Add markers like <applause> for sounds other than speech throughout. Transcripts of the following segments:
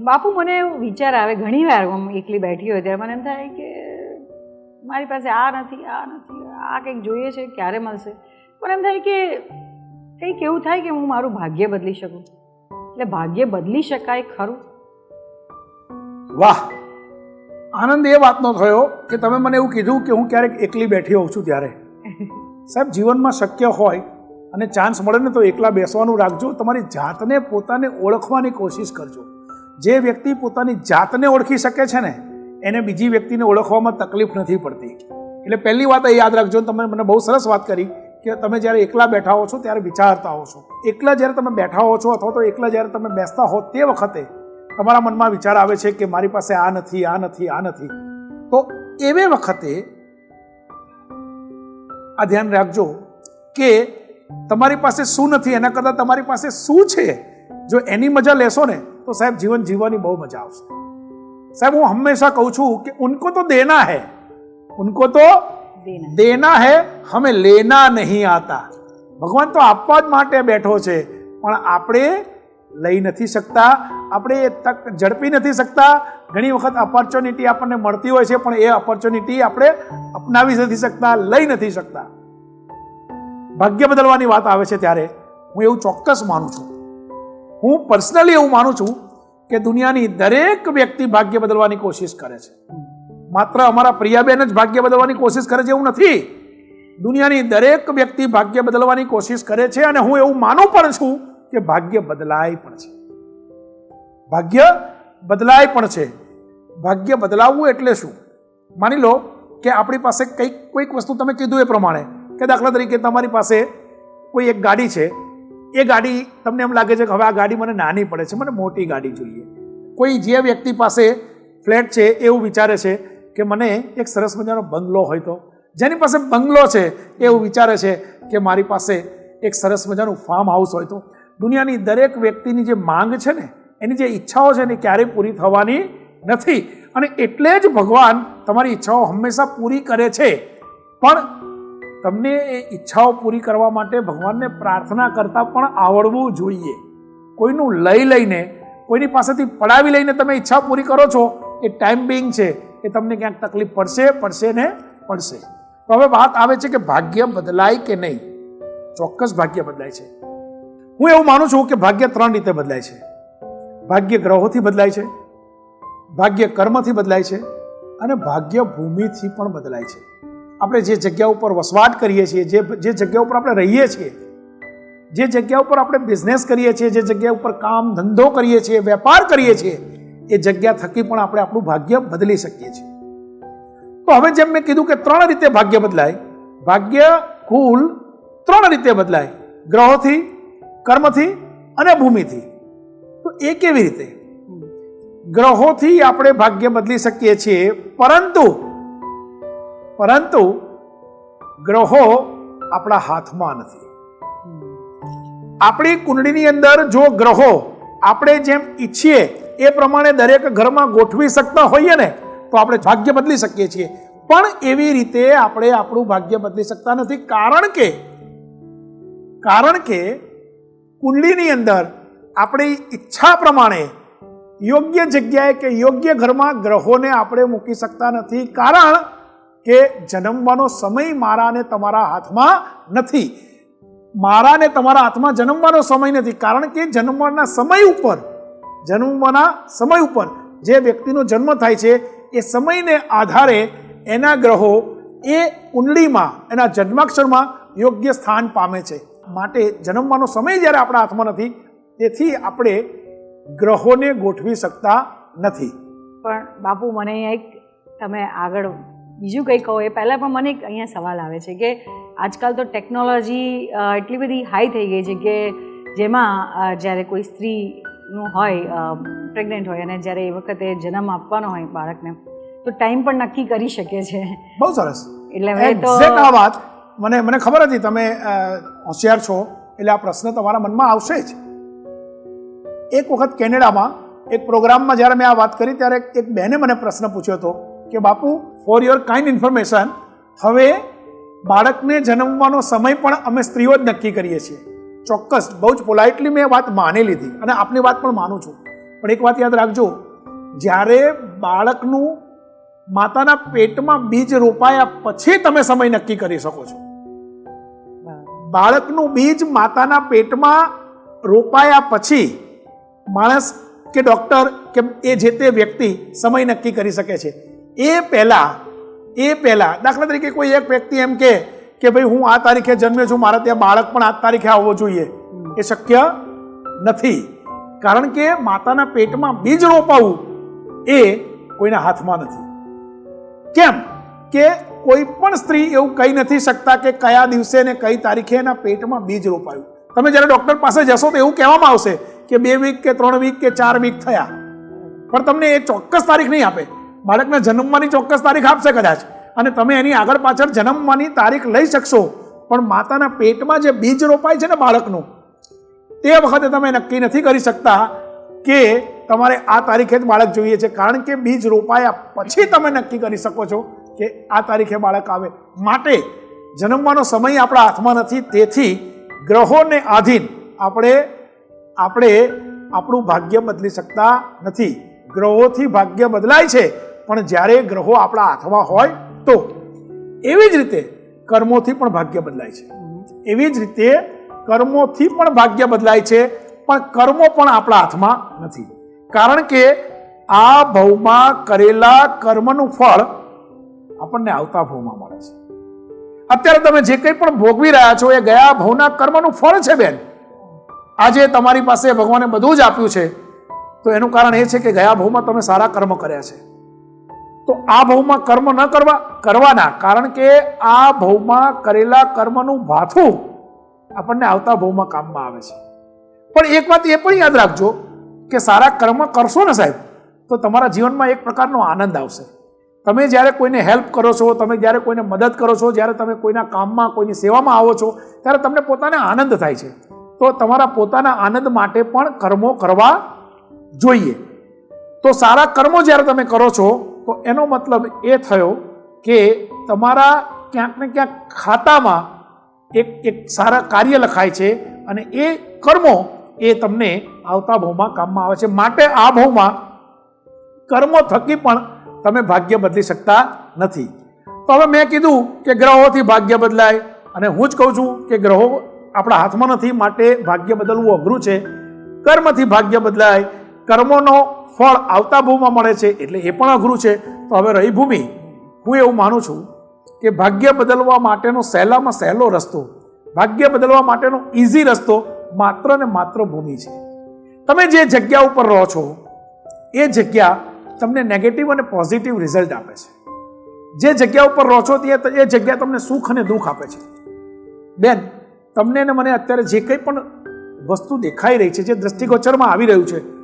બાપુ મને એવું વિચાર આવે ઘણી વાર હું એકલી બેઠી હોય ત્યારે મને એમ થાય કે મારી પાસે આ નથી આ નથી આ કંઈક જોઈએ છે ક્યારે મળશે? પણ એમ થાય કે કંઈક એવું થાય કે હું મારું ભાગ્ય બદલી શકું. એટલે ભાગ્ય બદલી શકાય ખરું? વાહ! આનંદ એ વાતનો થયો કે તમે મને એવું કીધું કે હું ક્યારેક એકલી બેઠી હોઉં છું ત્યારે. <laughs> સાહેબ જીવનમાં શક્ય હોય અને ચાન્સ મળે ને તો એકલા બેસવાનું રાખજો. તમારી જાતને પોતાને ઓળખવાની કોશિશ કરજો. જે વ્યક્તિ પોતાની જાતને ઓળખી શકે છે ને, એને બીજી વ્યક્તિને ઓળખવામાં તકલીફ નથી પડતી. એટલે પહેલી વાત એ યાદ રાખજો તમે મને બહુ સરસ વાત કરી કે તમે જ્યારે એકલા બેઠા હો છો, ત્યારે વિચારતા હો છો. એકલા જ્યારે તમે બેઠા હો છો અથવા તો એકલા જ્યારે તમે બેસતા હો તે વખતે તમારા મનમાં વિચાર આવે છે કે મારી પાસે આ નથી આ નથી આ નથી. તો એવે વખતે આ ધ્યાન રાખજો કે તમારી પાસે શું નથી, એના કરતાં તમારી પાસે શું છે? જો એની મજા લેશો ને તો સાહેબ જીવન જીવવાની બહુ મજા આવશે. સાહેબ હું હંમેશા કહું છું કે ઉનકો તો દેના હે. ઉનકો તો દેના. હે હમે લેના નહીં આતા. ભગવાન તો આપવા જ માટે બેઠો છે પણ આપણે લઈ નથી શકતા આપણે એ તક ઝડપી નથી શકતા. ઘણી વખત અપોર્ચ્યુનિટી આપણને મળતી હોય છે પણ એ ઓપોર્ચ્યુનિટી આપણે અપનાવી નથી શકતા લઈ નથી શકતા. ભાગ્ય બદલવાની વાત આવે છે ત્યારે. હું એવું ચોક્કસ માનું છું. હું પર્સનલી એવું માનું છું કે દુનિયાની દરેક વ્યક્તિ ભાગ્ય બદલવાની કોશિશ કરે છે. માત્ર અમારા પ્રિયાબેન જ ભાગ્ય બદલવાની કોશિશ કરે છે એવું નથી. દુનિયાની દરેક વ્યક્તિ ભાગ્ય બદલવાની કોશિશ કરે છે અને હું એવું માનું પણ છું કે ભાગ્ય બદલાય પણ છે. ભાગ્ય બદલાય પણ છે. ભાગ્ય બદલાવવું એટલે શું? માની લો કે આપણી પાસે કંઈક, કોઈક વસ્તુ તમે કીધું એ પ્રમાણે કે દાખલા તરીકે તમારી પાસે કોઈ એક ગાડી છે એ ગાડી તમને એમ લાગે છે કે હવે આ ગાડી મને નાની પડે છે, મને મોટી ગાડી જોઈએ. કોઈ જે વ્યક્તિ પાસે ફ્લેટ છે એવું વિચારે છે કે મને એક સરસ મજાનો બંગલો હોય તો, જેની પાસે બંગલો છે એવું વિચારે છે કે મારી પાસે એક સરસ મજાનું ફાર્મ હાઉસ હોય તો, દુનિયાની દરેક વ્યક્તિની જે માંગ છે ને, એની જે ઈચ્છાઓ છે ને ક્યારેય પૂરી થવાની નથી. અને એટલે જ ભગવાન તમારી ઈચ્છાઓ હંમેશા પૂરી કરે છે. પણ તમને એ ઈચ્છાઓ પૂરી કરવા માટે ભગવાનને પ્રાર્થના કરતાં પણ આવડવું જોઈએ. કોઈનું લઈ લઈને, કોઈની પાસેથી પડાવી લઈને તમે ઈચ્છા પૂરી કરો છો, એ ટાઈમ બિંગ છે, એ તમને ક્યાંક તકલીફ પડશે પડશે ને પડશે. તો હવે વાત આવે છે કે ભાગ્ય બદલાય કે નહીં? ચોક્કસ ભાગ્ય બદલાય છે. હું એવું માનું છું કે ભાગ્ય ત્રણ રીતે બદલાય છે. ભાગ્ય ગ્રહોથી બદલાય છે, ભાગ્ય કર્મથી બદલાય છે અને ભાગ્ય ભૂમિથી પણ બદલાય છે. આપણે જે જગ્યા ઉપર વસવાટ કરીએ છીએ, જે જે જગ્યા ઉપર આપણે રહીએ છીએ, જે જગ્યા ઉપર આપણે બિઝનેસ કરીએ છીએ, જે જગ્યા ઉપર કામ ધંધો કરીએ છીએ, વેપાર કરીએ છીએ, એ જગ્યા થકી પણ આપણે આપણું ભાગ્ય બદલી શકીએ છીએ. તો હવે જેમ મેં કીધું કે ત્રણ રીતે ભાગ્ય બદલાય, ભાગ્ય, કુલ ત્રણ રીતે બદલાય, ગ્રહોથી, કર્મથી અને ભૂમિથી. તો એ કેવી રીતે? ગ્રહોથી આપણે ભાગ્ય બદલી શકીએ છીએ, પરંતુ પરંતુ ગ્રહો આપણા હાથમાં નથી. આપણી કુંડળીની અંદર જો ગ્રહો આપણે જેમ ઈચ્છીએ એ પ્રમાણે દરેક ઘરમાં ગોઠવી શકતા હોઈએ ને, તો આપણે ભાગ્ય બદલી શકીએ છીએ. પણ એવી રીતે આપણે આપણું ભાગ્ય બદલી શકતા નથી. કારણ કે કારણ કે કુંડલીની અંદર આપણી ઈચ્છા પ્રમાણે યોગ્ય જગ્યાએ કે યોગ્ય ઘરમાં ગ્રહોને આપણે મૂકી શકતા નથી. કારણ કે જન્મવાનો સમય મારા અને તમારા હાથમાં નથી. મારા ને તમારા હાથમાં જન્મવાનો સમય નથી. કારણ કે જન્મવાના સમય ઉપર, જન્મવાના સમય ઉપર જે વ્યક્તિનો જન્મ થાય છે, એ સમયને આધારે એના ગ્રહો એ કુંડળીમાં એના જન્માક્ષરમાં યોગ્ય સ્થાન પામે છે. માટે જન્મવાનો સમય જ્યારે આપણા હાથમાં નથી, તેથી આપણે ગ્રહોને ગોઠવી શકતા નથી. પણ બાપુ, મને એક તમે આગળ બીજું કંઈ કહો એ પહેલાં પણ મને અહીંયા સવાલ આવે છે કે આજકાલ તો ટેકનોલોજી એટલી બધી હાઈ થઈ ગઈ છે કે જેમાં જ્યારે કોઈ સ્ત્રીનું હોય પ્રેગ્નન્ટ હોય અને જ્યારે એ વખતે જન્મ આપવાનો હોય બાળકને તો ટાઈમ પણ નક્કી કરી શકે છે. બહુ સરસ. એટલે તો આ વાત. મને મને ખબર હતી તમે હોશિયાર છો એટલે આ પ્રશ્ન તમારા મનમાં આવશે જ. એક વખત કેનેડામાં એક પ્રોગ્રામમાં જ્યારે મેં આ વાત કરી ત્યારે એક બહેને મને પ્રશ્ન પૂછ્યો હતો કે બાપુ ફોર યોર કાઇન્ડ ઇન્ફોર્મેશન હવે બાળકને જન્મવાનો સમય પણ અમે સ્ત્રીઓ જ નક્કી કરીએ છીએ. ચોક્કસ, બહુ જ પોલાઇટલી મેં વાત માની લીધી અને આપની વાત પણ માનું છું. પણ એક વાત યાદ રાખજો, જ્યારે બાળકનું માતાના પેટમાં બીજ રોપાયા પછી તમે સમય નક્કી કરી શકો છો. બાળકનું બીજ માતાના પેટમાં રોપાયા પછી માણસ કે ડૉક્ટર કે એ જે તે વ્યક્તિ સમય નક્કી કરી શકે છે. એ પહેલાં એ પહેલાં, દાખલા તરીકે કોઈ એક વ્યક્તિ એમ કે કે ભાઈ હું આ તારીખે જન્મ્યો છું, મારા ત્યાં બાળક પણ આ તારીખે આવવો જોઈએ. એ શક્ય નથી. કારણ કે માતાના પેટમાં બીજ રોપાવું એ કોઈના હાથમાં નથી. કેમ? કે કોઈ પણ સ્ત્રી એવું કહી નથી શકતા કે કયા દિવસે ને કઈ તારીખે એના પેટમાં બીજ રોપાયું. તમે જ્યારે ડૉક્ટર પાસે જશો તો એવું કહેવામાં આવશે કે બે વીક કે ત્રણ વીક કે ચાર વીક થયા. પણ તમને એ ચોક્કસ તારીખ નહીં આપે. બાળકના જન્મવાની ચોક્કસ તારીખ આપશે કદાચ. અને તમે એની આગળ પાછળ જન્મવાની તારીખ લઈ શકશો. પણ માતાના પેટમાં જે બીજ રોપાય છે ને બાળકનું, તે વખતે તમે નક્કી નથી કરી શકતા કે તમારે આ તારીખે જ બાળક જોઈએ છે. કારણ કે બીજ રોપાયા પછી તમે નક્કી કરી શકો છો કે આ તારીખે બાળક આવે. માટે જન્મવાનો સમય આપણા હાથમાં નથી. તેથી ગ્રહોને આધીન આપણે આપણે આપણું ભાગ્ય બદલી શકતા નથી. ગ્રહોથી ભાગ્ય બદલાય છે. પણ જ્યારે ગ્રહો આપણા હાથમાં હોય તો એવી જ રીતે કર્મોથી પણ ભાગ્ય બદલાય છે. એવી જ રીતે કર્મોથી પણ ભાગ્ય બદલાય છે, પણ કર્મો પણ આપણા હાથમાં નથી. કારણ કે આ ભવમાં કરેલા કર્મનું ફળ આપણને આવતા ભવમાં મળે છે. અત્યારે તમે જે કંઈ પણ ભોગવી રહ્યા છો એ ગયા ભવના કર્મનું ફળ છે બેન. આજે તમારી પાસે ભગવાને બધું જ આપ્યું છે. તો એનું કારણ એ છે કે ગયા ભવમાં તમે સારા કર્મ કર્યા છે. તો આ ભાવમાં કર્મ ન કરવા, કરવાના. કારણ કે આ ભાવમાં કરેલા કર્મનું ભાથું આપણને આવતા ભાવમાં કામમાં આવે છે. પણ એક વાત એ પણ યાદ રાખજો કે સારા કર્મ કરશો ને સાહેબ, તો તમારા જીવનમાં એક પ્રકારનો આનંદ આવશે. તમે જ્યારે કોઈને હેલ્પ કરો છો, તમે જ્યારે કોઈને મદદ કરો છો, જ્યારે તમે કોઈના કામમાં, કોઈની સેવામાં આવો છો, ત્યારે તમને પોતાને આનંદ થાય છે. તો તમારા પોતાના આનંદ માટે પણ કર્મો કરવા જોઈએ. તો સારા કર્મો જ્યારે તમે કરો છો તો એનો મતલબ એ થયો કે તમારા ક્યાંક ને ક્યાંક ખાતામાં એક એક સારા કાર્ય લખાય છે અને એ કર્મો એ તમને આવતા ભાવમાં કામમાં આવે છે. માટે આ ભાવમાં કર્મો થકી પણ તમે ભાગ્ય બદલી શકતા નથી. તો હવે મેં કીધું કે ગ્રહોથી ભાગ્ય બદલાય અને હું જ કહું છું કે ગ્રહો આપણા હાથમાં નથી, માટે ભાગ્ય બદલવું અઘરું છે. કર્મથી ભાગ્ય બદલાય. કર્મોનો ફળ આવતા ભૂમાં મળે છે એટલે એ પણ અઘરું છે. તો હવે રહી ભૂમિ, હું એવું માનું છું કે ભાગ્ય બદલવા માટેનો સહેલામાં સહેલો રસ્તો, ભાગ્ય બદલવા માટેનો ઇઝી રસ્તો માત્ર ને માત્ર ભૂમિ છે. તમે જે જગ્યા ઉપર રહો છો, એ જગ્યા તમને નેગેટિવ અને પોઝિટિવ રિઝલ્ટ આપે છે. જે જગ્યા ઉપર રહો છો, તે એ જગ્યા તમને સુખ અને દુઃખ આપે છે. બેન, તમને ને મને અત્યારે જે કંઈ પણ વસ્તુ દેખાઈ રહી છે, જે દ્રષ્ટિગોચરમાં આવી રહ્યું છે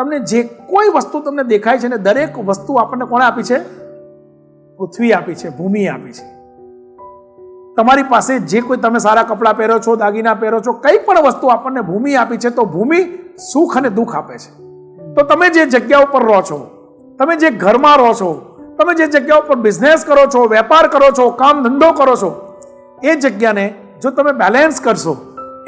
તમને જે કોઈ વસ્તુ તમને દેખાય છે ને દરેક વસ્તુ આપણને કોણે આપી છે? પૃથ્વી આપી છે, ભૂમિ આપી છે. તમારી પાસે જે કોઈ તમે સારા કપડાં પહેરો છો, દાગીના પહેરો છો, કંઈ પણ વસ્તુ આપણને ભૂમિ આપી છે, તો ભૂમિ સુખ અને દુઃખ આપે છે. તો તમે જે જગ્યા ઉપર રહો છો, તમે જે ઘરમાં રહો છો, તમે જે જગ્યા ઉપર બિઝનેસ કરો છો, વેપાર કરો છો, કામ ધંધો કરો છો, એ જગ્યાને જો તમે બેલેન્સ કરશો,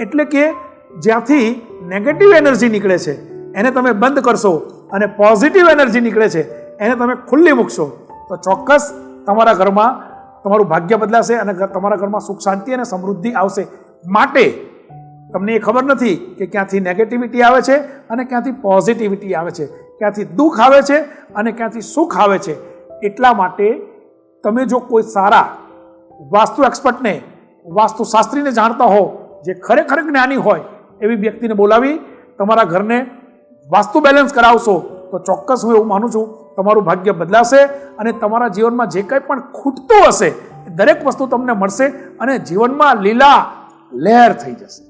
એટલે કે જ્યાંથી નેગેટિવ એનર્જી નીકળે છે એને તમે બંધ કરશો અને પોઝિટિવ એનર્જી નીકળે છે, એને તમે ખુલ્લી મૂકશો. તો ચોક્કસ તમારા ઘરમાં તમારું ભાગ્ય બદલાશે અને તમારા ઘરમાં સુખ, શાંતિ અને સમૃદ્ધિ આવશે. માટે તમને એ ખબર નથી કે ક્યાંથી નેગેટિવિટી આવે છે અને ક્યાંથી પોઝિટિવિટી આવે છે. ક્યાંથી દુઃખ આવે છે અને ક્યાંથી સુખ આવે છે. એટલા માટે તમે જો કોઈ સારા વાસ્તુ એક્સપર્ટને વાસ્તુશાસ્ત્રીને જાણતા હો, જે ખરેખર જ્ઞાની હોય, એવી વ્યક્તિને બોલાવી, તમારા ઘરને વાસ્તુ બેલેન્સ કરાવશો, તો ચોક્કસ હું એવું માનું છું, તમારું ભાગ્ય બદલાશે અને તમારા જીવનમાં જે કંઈ પણ ખૂટતું હશે દરેક વસ્તુ તમને મળશે અને જીવનમાં લીલા લહેર થઈ જશે.